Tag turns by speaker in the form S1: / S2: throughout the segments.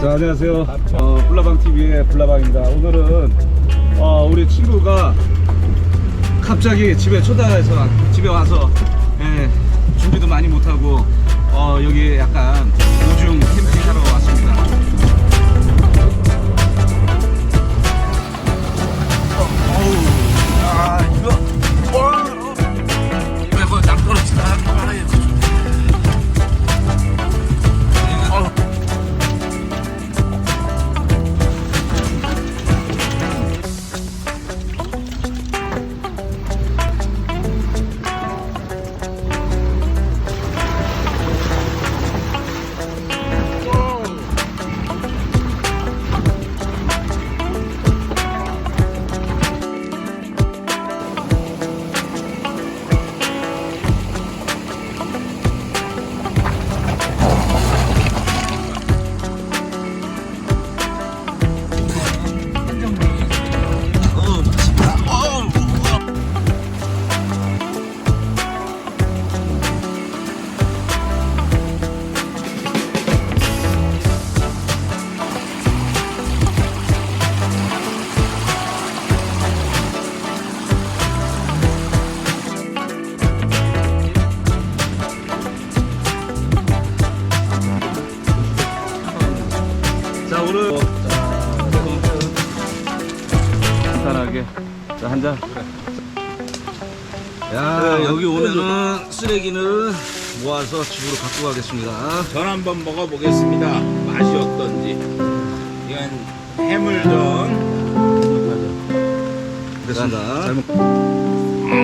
S1: 자 안녕하세요. 어, 불나방 TV의 불나방입니다. 오늘은 어, 우리 친구가 갑자기 집에 초대해서 집에 와서 예, 준비도 많이 오늘 간단하게 자 한 잔 야 여기 오면은 쓰레기는 모아서 집으로 갖고 가겠습니다
S2: 전 한번 먹어보겠습니다. 맛이 어떤지. 이건 해물전.
S1: 됐습니다 잘 먹...
S2: 아,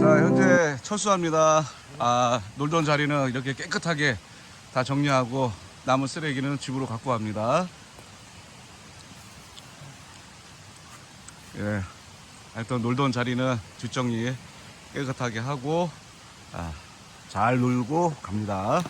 S1: 자 현재 철수합니다 아 놀던 자리는 이렇게 깨끗하게 다 정리하고 남은 쓰레기는 집으로 갖고 갑니다. 예. 하여튼 놀던 자리는 뒷정리 깨끗하게 하고 아, 잘 놀고 갑니다